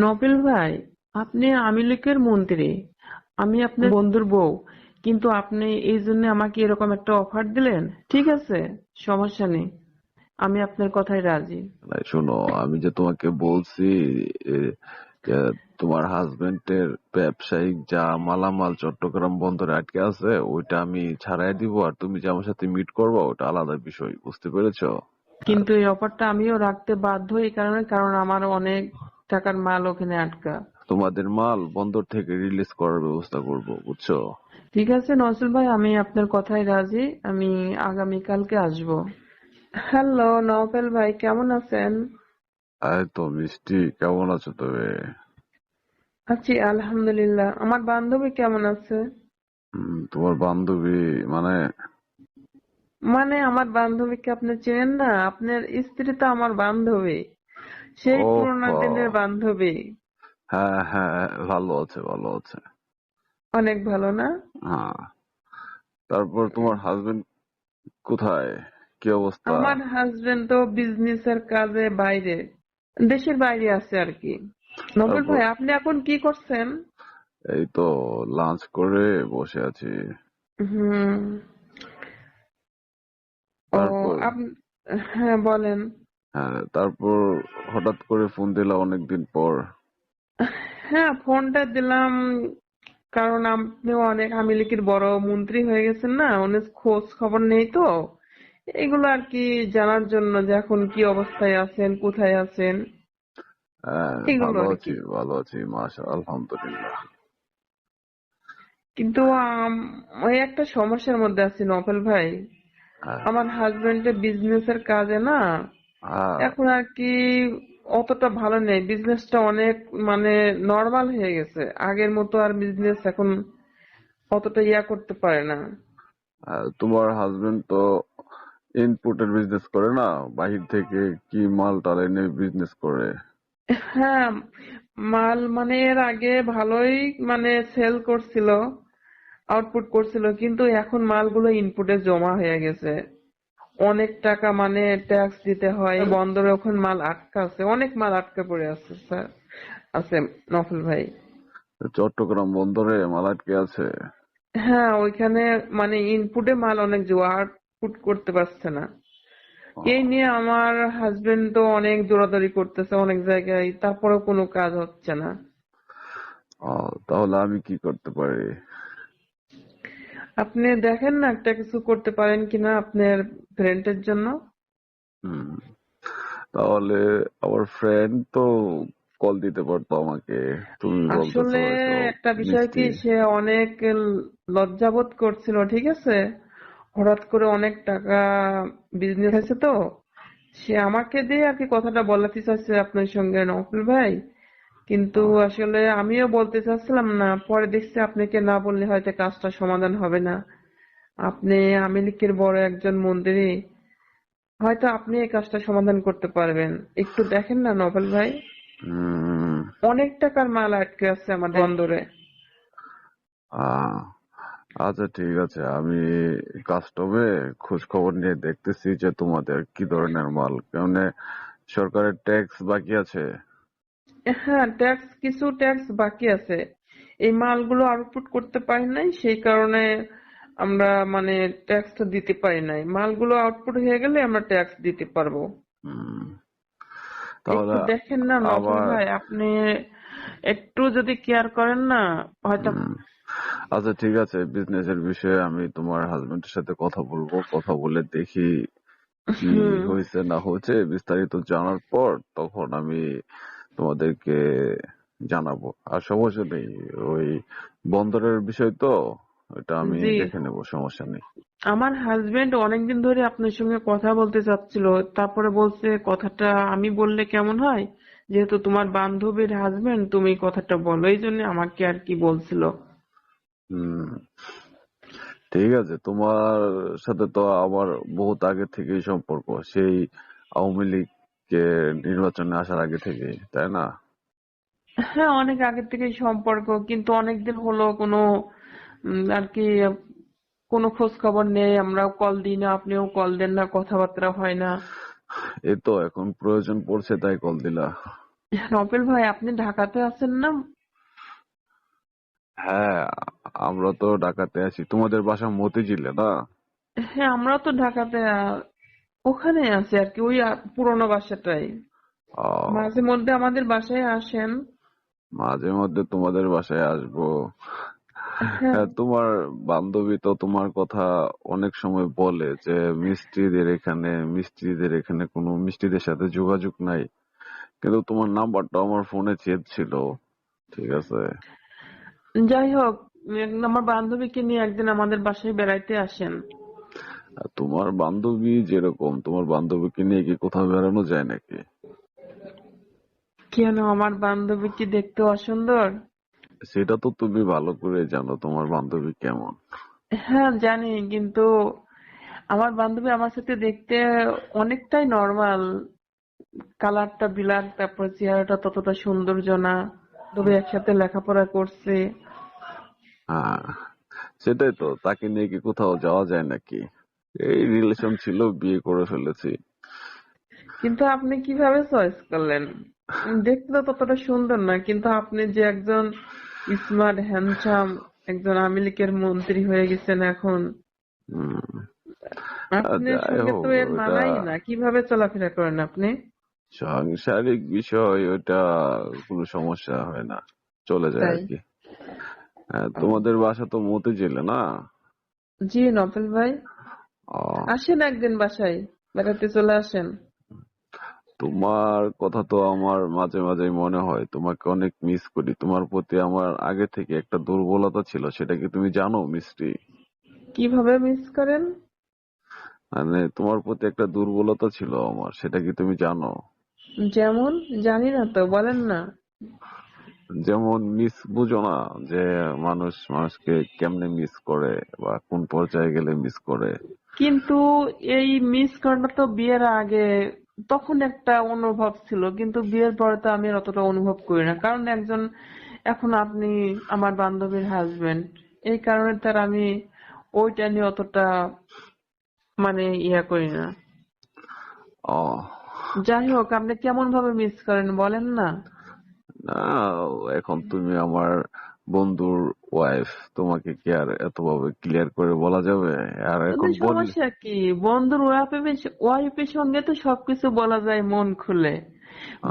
Nobel ভাই আপনি লীগের মন্ত্রী আমি আপনার বন্ধুর বউ কিন্তু আপনি এই জন্য আমাকে এরকম একটা অফার দিলেন ঠিক আছে? সমস্যা নেই আমি আপনার কথায় রাজি। শোনো আমি যে তোমাকে বলছি তোমার হাজবেন্ডের ব্যবসায়িক যা মালামাল চট্টগ্রাম বন্দরে আটকে আছে ওইটা আমি ছাড়াই দিব আর তুমি যে আমার সাথে মিট করবে ওটা আলাদা বিষয় বুঝতে পেরেছ? কিন্তু এই অফারটা আমিও রাখতে বাধ্য এই কারণে কারণ আমার অনেক টাকার মাল ওখানে আটকা। তোমাদের মাল বন্দর থেকে রিলিজ করার ব্যবস্থা করব বুঝছ? ঠিক আছে নজরুল ভাই আমি আপনার কথায় রাজি আমি আগামীকালকে আসব। হ্যালো নভেল ভাই কেমন আছেন? এই তো মিষ্টি কেমন আছো তবে? আছি আলহামদুলিল্লাহ। আমার বান্ধবী কেমন আছে? তোমার বান্ধবী মানে? মানে আমার বান্ধবীকে আপনি চেনেন না? আপনার স্ত্রী তো আমার বান্ধবী। সেই পুরোনো দিনের বান্ধবী। হ্যাঁ হ্যাঁ ভালো আছে ভালো আছে। অনেক ভালো না? হ্যাঁ। তারপর তোমার হাজবেন্ড কোথায়? কি অবস্থা? আমার হাজবেন্ড তো বিজনেস এর কাজে বাইরে। দেশের বাইরে আছে আর কি। তারপর? ভাই আপনি এখন কি করছেন? এই তো লাঞ্চ করে বসে আছি। হুম? হ্যাঁ বলেন। হ্যাঁ তারপর হঠাৎ করে ফোন দিলা অনেকদিন পর। হ্যাঁ ফোনটা দিলাম কারণ আপনি অনেক আওয়ামী লীগের বড় মন্ত্রী হয়ে গেছেন না অনেক খোঁজ খবর নেই তো। এগুলো আর কি জানার জন্য যে এখন কি অবস্থায় আছেন কোথায় আছেন। হ্যাঁ এগুলো ভালো আর আছি কি। ভালো আছি মাশা আলহামদুলিল্লাহ। কিন্তু আম, ওই একটা সমস্যার মধ্যে আছি নফেল ভাই। হ্যাঁ, আমার হাজবেন্ডের বিজনেস এর কাজে না এখন আর কি অতটা ভালো নেই। বিজনেসটা অনেক মানে নর্মাল হয়ে গেছে। আগের মতো আর বিজনেস এখন অতটা ইয়া করতে পারে না। তোমার হাজবেন্ড তো ইনপুটের বিজনেস করে না? বাহির থেকে কি মাল টাল এনে বিজনেস করে? হ্যাঁ মাল মানে এর আগে ভালোই মানে সেল করছিল আউটপুট করছিল কিন্তু এখন মালগুলো ইনপুটে জমা হয়ে গেছে। অনেক টাকা মানে ট্যাক্স দিতে হয় বন্দরে ওখানে মাল আটকা আছে অনেক মাল আটকা পড়ে আছে স্যার। আছে নফল ভাই। চট্টগ্রাম বন্দরে মাল আটকে আছে? হ্যাঁ ওইখানে মানে ইনপুটে মাল অনেক জোয়া আউটপুট করতে পারছে না। এই নিয়ে আমার হাজবেন্ড তো অনেক দৌড়াদৌড়ি করতেছে অনেক জায়গায় তারপরেও কোনো কাজ হচ্ছে না। ও, তাহলে আমি কি করতে পারি? আপনি দেখেন না একটা কিছু করতে পারেন কিনা আপনার ফ্রেন্ডের জন্য? হুম, তাহলে আমার ফ্রেন্ড তো কল দিতে পারতো আমাকে। তুমি আসলে একটা বিষয় কি। সে অনেক লজ্জাবোধ করছিল ঠিক আছে? হঠাৎ করে অনেক টাকা বিজনেস আছে তো? সে আমাকে দিয়ে আর কি কথাটা বলাতে চাইছে আপনার সঙ্গে নকুল ভাই। কিন্তু আসলে আমিও বলতে চাচ্ছিলাম না পরে দেখছি আপনাকে না বললে হয়তো কাজটা সমাধান হবে না। আপনি আওয়ামী লীগের বড় একজন মন্ত্রী হয়তো আপনি এই কাজটা সমাধান করতে পারবেন। একটু দেখেন না নভেল ভাই। অনেক টাকার মাল আটকে আছে আমার বন্দরে। আহ, আচ্ছা ঠিক আছে আমি কাস্টমে খোঁজ খবর নিয়ে দেখতেছি যে তোমাদের কি ধরনের মাল। কেমন সরকারের ট্যাক্স বাকি আছে? হ্যাঁ ট্যাক্স কিছু ট্যাক্স বাকি আছে। এই মালগুলো আউটপুট করতে পারি নাই সেই কারণে আমরা মানে ট্যাক্সটা দিতে পারি নাই। মালগুলো আউটপুট হয়ে গেলে আমরা ট্যাক্স দিতে পারব। দেখেন না ভাই আপনি একটু যদি কেয়ার করেন না হয়তো আচ্ছা ঠিক আছে বিজনেস এর বিষয়ে আমি তোমার হাজবেন্ডের সাথে কথা বলব কথা বলে দেখি কি হয়েছে না হয়েছে বিস্তারিত জানার পর তখন আমি তোমাদেরকে জানাব। আর সমস্যা নেই ওই বন্দরের বিষয় তো ওটা আমি দেখে নেব সমস্যা নেই। আমার হাজবেন্ড অনেকদিন ধরে আপনার সঙ্গে কথা বলতে চাচ্ছিল তারপরে বলছে কথাটা আমি বললে কেমন হয়? যেহেতু তোমার বান্ধবীর হাজবেন্ড তুমি কথাটা বলো এই জন্য আমাকে আর কি বলছিল। হুম ঠিক আছে। তোমার সাথে তো আমার বহুত আগে থেকেই সম্পর্ক। সেই আওয়ামী লীগকে নির্বাচনে আসার আগে থেকে তাই না? হ্যাঁ অনেক আগে থেকে সম্পর্ক কিন্তু অনেকদিন হলো কোনো আর কি কোনো খোঁজ খবর নেই আমরাও কল দিই না আপনিও কল দেন না কথাবার্তা হয় না। এই তো এখন প্রয়োজন পড়ছে তাই কল দিলা। নপেল ভাই আপনি ঢাকাতে আছেন না? হ্যাঁ আমরা তো ঢাকাতে আছি। তোমাদের বাসা মতিঝিলে না? হ্যাঁ আমরা তো ঢাকাতে ওখানে আছি আর কি ওই পুরোনো বাসাটাই। মাঝে মধ্যে আমাদের বাসায় আসেন। মাঝে মধ্যে তোমাদের বাসায় আসব। হ্যাঁ। হ্যাঁ, তোমার বান্ধবী তো তোমার কথা অনেক সময় বলে যে মিস্ত্রিদের এখানে মিস্ত্রিদের এখানে কোনো মিস্ত্রিদের সাথে যোগাযোগ নাই। কিন্তু তোমার নাম্বারটা আমার ফোনে চেপ ছিল ঠিক আছে? যাই হোক আমার বান্ধবীকে নিয়ে একদিন আমাদের বাসায় বেড়াইতে আসেন। তোমার বান্ধবী যেরকম তোমার বান্ধবীকে নিয়ে কি কোথাও বেড়ানো যায় নাকি? কেন আমার বান্ধবী কি দেখতে অসুন্দর? সেটা তো তুমি ভালো করে জানো তোমার বান্ধবী কেমন? হ্যাঁ জানি কিন্তু আমার বান্ধবী আমার সাথে দেখতে অনেকটাই নর্মাল কালারটা বিলাক তারপর চেহারাটা ততটা সৌন্দর্য না। তবে একসাথে লেখাপড়া করছে। হ্যাঁ সেটাই তো তাকে নিয়ে কি কোথাও যাওয়া যায় নাকি? এই রিলেশন ছিল বিয়ে করে ফেলেছি। কিন্তু আপনি কীভাবে চয়েস করলেন? দেখতে তো ততটা সুন্দর না কিন্তু আপনি যে একজন স্মার্ট হ্যান্ডসাম একজন আওয়ামী লীগের মন্ত্রী হয়ে গেছেন এখন। সঙ্গে তো এর মানাই না। কীভাবে চলাফেরা করেন আপনি? সাংসারিক বিষয় ওটা কোনো সমস্যা হয় না চলে যায় আর কি হ্যাঁ, তোমাদের বাসা তো মতিঝিলে না? জি নফেল ভাই। আসেন একদিন বাসায় বেড়াতে চলে আসেন। তোমার কথা তো আমার মাঝে মাঝে মনে হয় তোমাকে অনেক মিস করি। তোমার প্রতি আমার আগে থেকে একটা দুর্বলতা ছিল সেটা কি তুমি জানো মিষ্টি? কীভাবে মিস করেন? মানে তোমার প্রতি একটা দুর্বলতা ছিল আমার সেটা কি তুমি জানো? যেমন? জানি না তো বলেন না। যেমন মিস বুঝো না যে মানুষ মানুষকে কেমনে মিস করে বা কোন পর্যায়ে গেলে মিস করে। কিন্তু এই মিস করাটা তো বিয়ের আগে তখন একটা অনুভব ছিল কিন্তু বিয়ের পরে তো আমি অতটা অনুভব করি না। কারণ একজন এখন আপনি আমার বান্ধবীর হাজবেন্ড এই কারণে তার আমি ওইটা নিয়ে অতটা মানে ইয়া করি না। ও। যাই হোক আপনি কেমন ভাবে মিস করেন বলেন না? না এখন তুমি আমার বন্ধুর ওয়াইফ তোমাকে কি আর এতভাবে ক্লিয়ার করে বলা যাবে? আর এখন সমস্যা কি? বন্ধুর ওয়াইফের সঙ্গে তো সবকিছু বলা যায় মন খুলে।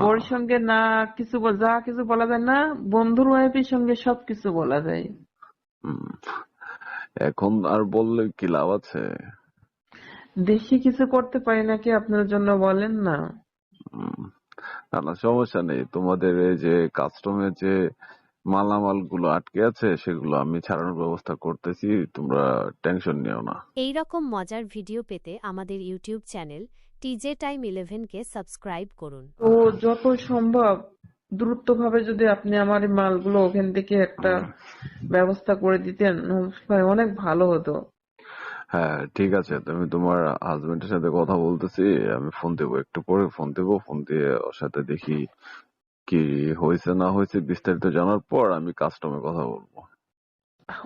বোর সঙ্গে না কিছু বল- যা কিছু বলা যায় না বন্ধুর ওয়াইফের সঙ্গে সবকিছু বলা যায়। এখন আর বললে কি লাভ আছে? বেশি কিছু করতে পারি নাকি আপনার জন্য বলেন না? না সমস্যা নেই। তোমাদের এই যে কাস্টমের যে মালামালগুলো আটকে আছে সেগুলো আমি ছাড়ানোর ব্যবস্থা করতেছি তোমরা টেনশন নিও না। এই রকম মজার ভিডিও পেতে আমাদের ইউটিউব চ্যানেল টিজে টাইম ইলেভেনকে সাবস্ক্রাইব করুন। তো যত সম্ভব দ্রুত ভাবে যদি আপনি আমার এই মালগুলো ওখান থেকে একটা ব্যবস্থা করে দিতেন ভাই অনেক ভালো হতো। হ্যাঁ ঠিক আছে তুমি তোমার হাজবেন্ডের সাথে কথা বলতেছি আমি ফোন দেবো একটু পরে ফোন দেবো ফোন দিয়ে ওর সাথে দেখি কি হয়েছে না হয়েছে বিস্তারিত জানার পর আমি কাস্টমে কথা বলব।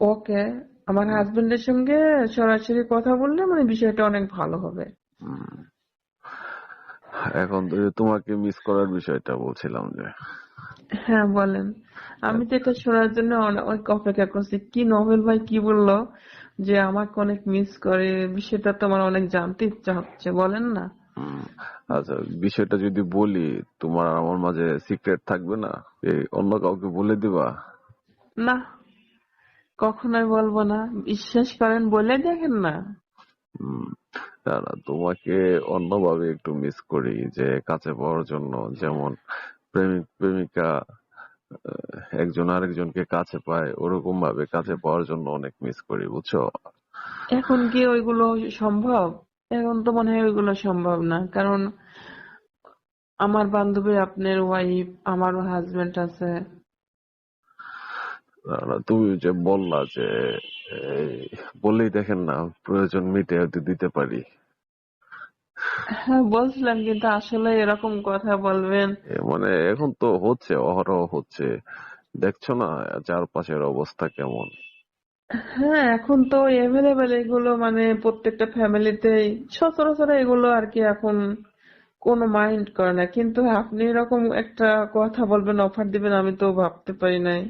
ওকে আমার হাজবেন্ডের সঙ্গে সরাসরি কথা বললে মানে বিষয়টা অনেক ভালো হবে। এখন তো তোমাকে মিস করার বিষয়টা বলছিলাম যে। হ্যাঁ বলেন। আমি তো এটা শোনার জন্য অনে- অনেক অপেক্ষা করছি। কি নোবেল ভাই কি বলল? যে আমাকে অনেক মিস করে বিষয়টা তো আমার অনেক জানতে ইচ্ছা হচ্ছে বলেন না। আচ্ছা বিষয়টা যদি বলি তোমার আর আমার মাঝে সিক্রেট থাকবে না? এই অন্য কাউকে বলে দিবা? না কখনোই বলব না। বিশ্বাস করেন বলে দেখেন না। না না তোমাকে অন্যভাবে একটু মিস করি যে কাছে পাওয়ার জন্য। যেমন প্রেমিক প্রেমিকা একজন আরেকজনকে কাছে পায় ওরকম ভাবে কাছে পাওয়ার জন্য অনেক মিস করি বুঝছ? এখন কি ওইগুলো সম্ভব? এখন তো মনে হয় ওইগুলো সম্ভব না। কারণ আমার বান্ধবী আপনার ওয়াইফ আমার হাজবেন্ড আছে। না, না, তুমি যে বললা যে এই, বললেই দেখেন না প্রয়োজন মিটে দিতে পারি। হ্যাঁ বলছিলাম কিন্তু আসলে এরকম কথা বলবেন। মানে এখন তো হচ্ছে অহরহ হচ্ছে। দেখছ না চারপাশের অবস্থা কেমন? হ্যাঁ এখন তো এভেলেবেল এগুলো মানে প্রত্যেকটা ফ্যামিলিতেই সচরাচর এগুলো আর কি এখন কোনো মাইন্ড করে না। কিন্তু আপনি এরকম একটা কথা বলবেন অফার দিবেন আমি তো ভাবতে পারি নাই।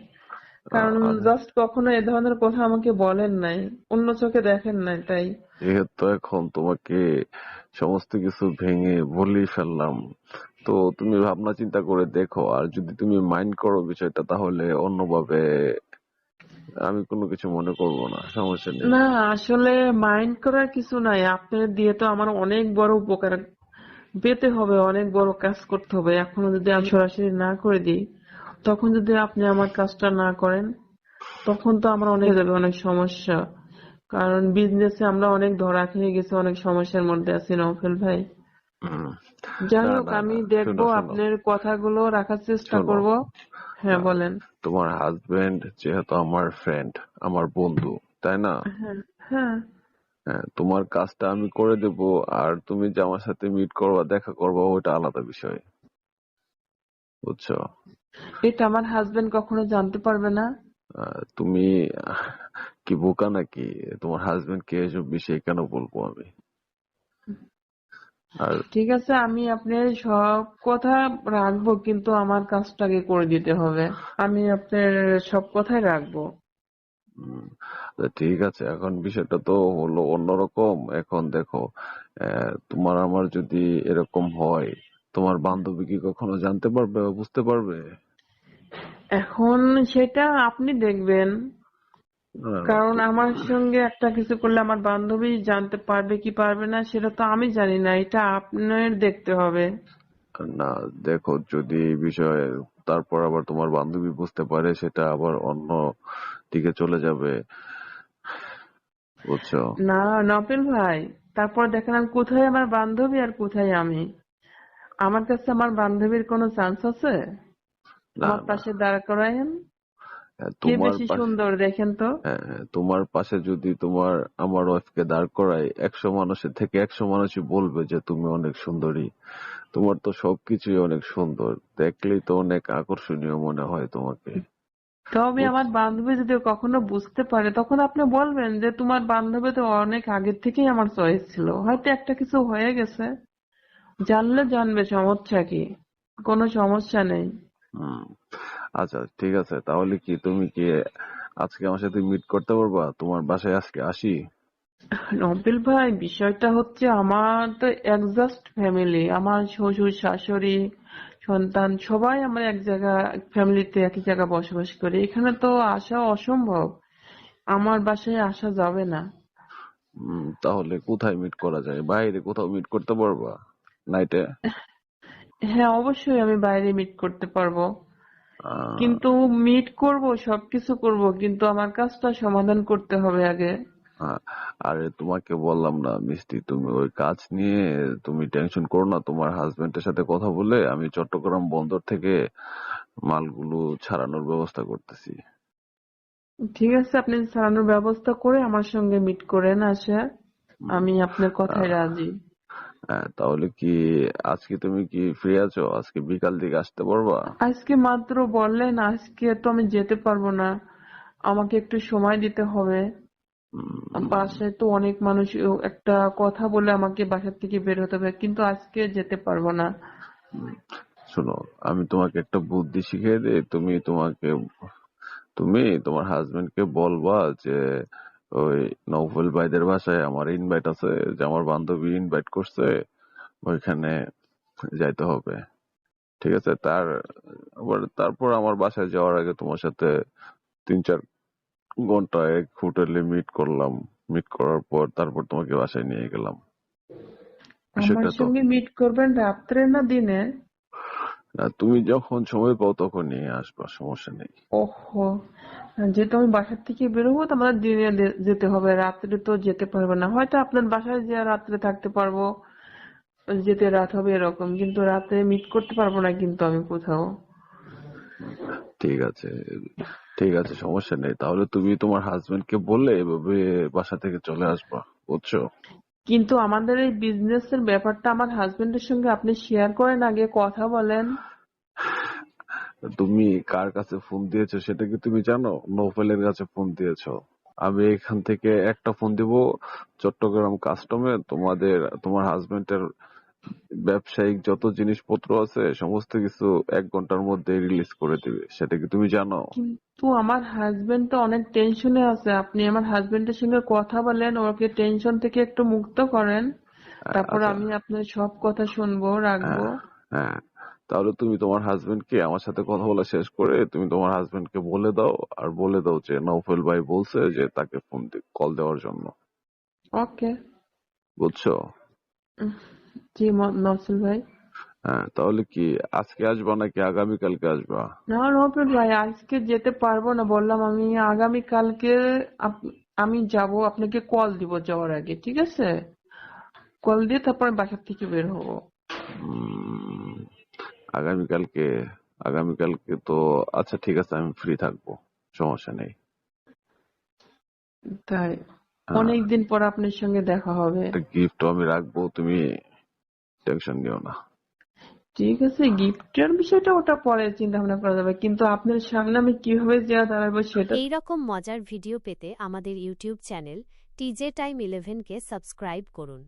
কারণ জাস্ট কখনো এ ধরনের কথা আমাকে বলেন নাই অন্য চোখে দেখেন নাই তাই। যেহেতু এখন তোমাকে সমস্ত কিছু ভেঙে বলেই ফেললাম তো তুমি ভাবনা চিন্তা করে দেখো। আর যদি তুমি মাইন্ড করো বিষয়টা তাহলে অন্যভাবে আমি কোনো কিছু মনে করব না সমস্যা নেই। না আসলে মাইন্ড করার কিছু নাই। আপনার দিয়ে তো আমার অনেক বড় উপকার পেতে হবে অনেক বড় কাজ করতে হবে। এখনও যদি আমি সরাসরি না করে দিই তখন যদি আপনি আমার কাজটা না করেন তখন তো আমার অনেক যাবে অনেক সমস্যা। কারণ বিজনেসে আমরা অনেক ধরা খেয়ে গেছি অনেক সমস্যার মধ্যে আছি নৌফেল ভাই। যাই হোক আমি দেখব। আপনার কথাগুলো রাখার চেষ্টা। করব। হ্যাঁ বলেন। তোমার হাজবেন্ড যেহেতু আমার ফ্রেন্ড আমার বন্ধু তাই না? হ্যাঁ হ্যাঁ। হ্যাঁ, তোমার কাজটা আমি করে দেব আর তুমি যে আমার সাথে মিট করবা দেখা করবা ওটা আলাদা বিষয়। বুঝছ? এটা আমার হাজবেন্ড কখনো জানতে পারবে না। তুমি কি বোকা নাকি? তোমার হাজবেন্ড কে এসব বিষয়ে কেন বলব আমি? ঠিক আছে আমি আপনার সব কথা রাখব কিন্তু আমার কাজটাকে করে দিতে হবে। আমি আপনার সব কথাই রাখব। ঠিক আছে এখন বিষয়টা তো হলো অন্যরকম। এখন দেখো তোমার আমার যদি এরকম হয় তোমার বান্ধবী কি কখনো জানতে পারবে বা বুঝতে পারবে? এখন সেটা আপনি দেখবেন। কারণ আমার সঙ্গে একটা কিছু করলে আমার বান্ধবী জানতে পারবে কি পারবে না সেটা তো আমি জানি না এটা আপনার দেখতে হবে। না দেখো যদি এই বিষয়ে তারপর আবার তোমার বান্ধবী বুঝতে পারে সেটা আবার অন্য দিকে চলে যাবে। বুঝছ? না নপেল ভাই তারপর দেখেন আমি কোথায় আমার বান্ধবী আর কোথায় আমি? আমার কাছে আমার বান্ধবীর কোনো চান্স আছে? আমার পাশে দাঁড় করায়েন। হ্যাঁ, তোমার বেশি সুন্দর দেখেন তো? হ্যাঁ, হ্যাঁ, তোমার পাশে যদি তোমার আমার ওয়াইফকে দাঁড় করাই একশো মানুষের থেকে একশো মানুষই বলবে যে তুমি অনেক সুন্দরী। তোমার তো সবকিছুই অনেক সুন্দর। দেখলেই তো অনেক আকর্ষণীয় মনে হয় তোমাকে। তবে আমার বান্ধবী যদি কখনো বুঝতে পারে তখন আপনি বলবেন যে তোমার বান্ধবী তো অনেক আগের থেকেই আমার চয়েস ছিল। হয়তো একটা কিছু হয়ে গেছে। জানলে জানবে সমস্যা কি? কোনো সমস্যা নেই। আচ্ছা ঠিক আছে। তাহলে কি তুমি কি আজকে আমার সাথে মিট করতে পারবা? তোমার বাসায় আজকে আসি? নবিল ভাই বিষয়টা হচ্ছে আমার তো একজাস্ট ফ্যামিলি আমার শ্বশুর শাশুড়ি সন্তান সবাই আমরা এক জায়গা ফ্যামিলিতে একই জায়গায় বসবাস করি। এখানে তো আসা অসম্ভব। আমার বাসায় আসা যাবে না। তাহলে কোথায় মিট করা যায়? বাইরে কোথাও মিট করতে পারবা? নাইটে হ্যাঁ অবশ্যই আমি বাইরে মিট করতে পারব। কিন্তু মিট করব সবকিছু করব কিন্তু আমার কাজটা সমাধান করতে হবে আগে। আরে তোমাকে বললাম না মিষ্টি তুমি ওই কাজ নিয়ে তুমি টেনশন করো না তোমার হাজবেন্ডের সাথে কথা বলে আমি চট্টগ্রাম বন্দর থেকে মালগুলো ছাড়ানোর ব্যবস্থা করতেছি। ঠিক আছে আপনি ছাড়ানোর ব্যবস্থা করে আমার সঙ্গে মিট করেন আসা আমি আপনার কথায় রাজি। হ্যাঁ, তাহলে কি আজকে তুমি কি ফ্রি আছো? আজকে বিকাল দিকে আসতে পারবা? আজকে মাত্র বললেন আজকে তো আমি যেতে পারব না। আমাকে একটু সময় দিতে হবে। বাসায় তো অনেক মানুষ একটা কথা বলে আমাকে বাসা থেকে বের হতে হবে কিন্তু আজকে যেতে পারব না। শোনো আমি তোমাকে একটা বুদ্ধি শিখিয়ে দিই। তুমি তোমাকে তুমি তোমার হাজবেন্ড কে বলবা যে ওই নৌফল ভাইদের বাসায় আমার ইনভাইট আছে যে আমার বান্ধবী ইনভাইট করছে ওইখানে যাইতে হবে। ঠিক আছে? তার তারপর আমার বাসায় যাওয়ার আগে তোমার সাথে তিন চার ঘণ্টা এক হোটেলে মিট করলাম। মিট করার পর তারপর তোমাকে বাসায় নিয়ে গেলাম। আমার সঙ্গে মিট করবেন রাত্রে না দিনে? না, তুমি যখন সময় পাও তখন নিয়ে আসবা সমস্যা নেই। ওহো যেহেতু আমি বাসার থেকে বেরোবো তো আমাদের দিনে যেতে হবে। রাত্রে তো যেতে পারব না। হয়তো আপনার বাসায় যে রাত্রে থাকতে পারব যেতে রাত হবে এরকম কিন্তু রাতে মিট করতে পারব না কিন্তু আমি কোথাও। ঠিক আছে ঠিক আছে সমস্যা নেই। তাহলে তুমি তোমার হাজবেন্ড কে বললে এভাবে বাসা থেকে চলে আসবা বুঝছ? কিন্তু আমাদের এই বিজনেস এর ব্যাপারটা আমার হাজবেন্ডের সঙ্গে আপনি শেয়ার করেন আগে কথা বলেন। তুমি কার কাছে ফোন দিয়েছ সেটা কি তুমি জানো? নোফেলের কাছে ফোন দিয়েছ। আমি এখান থেকে একটা ফোন দিব চট্টগ্রাম কাস্টমে তোমাদের তোমার হাজবেন্ডের ব্যবসায়িক যত জিনিসপত্র আছে সমস্ত কিছু এক ঘণ্টার মধ্যে রিলিজ করে দিবে। সেটা কি তুমি জানো? কিন্তু আমার হাজবেন্ড তো অনেক টেনশনে আছে। আপনি আমার হাজবেন্ডের সঙ্গে কথা বলেন ওকে টেনশন থেকে একটু মুক্ত করেন। তারপর আচ্ছা। আমি আপনার সব কথা শুনব রাখব। হ্যাঁ। তাহলে তুমি তোমার হাজবেন্ড কে আমার সাথে কথা বলা শেষ করে তুমি তোমার হাজবেন্ড কে বলে দাও আর বলে দাও যে নৌফেল ভাই বলছে যে তাকে ফোন কল দেওয়ার জন্য। ওকে বুঝছ? জি নসল ভাই। হ্যাঁ তাহলে কি আজকে আসবা নাকি আগামীকালকে আসবা? না নপিল ভাই আজকে যেতে পারব না বললাম আমি আগামী কালকে আমি যাব আপনাকে কল দিব যাওয়ার আগে ঠিক আছে? কল দিয়ে তারপর বাসা থেকে বের হব। আগামীকালকে আগামীকালকে তো আচ্ছা ঠিক আছে আমি ফ্রি থাকব সমস্যা নেই। তাই হ্যাঁ, অনেকদিন পর আপনার সঙ্গে দেখা হবে। গিফট আমি রাখব তুমি টেনশন নিও না। ঠিক আছে গিফটের বিষয়টা ওটা পরে চিন্তা ভাবনা করা যাবে কিন্তু আপনার সামনে আমি কীভাবে যা দাঁড়াবো সেটা এই রকম মজার ভিডিও পেতে আমাদের ইউটিউব চ্যানেল টিজে টাইম ইলেভেনকে সাবস্ক্রাইব করুন।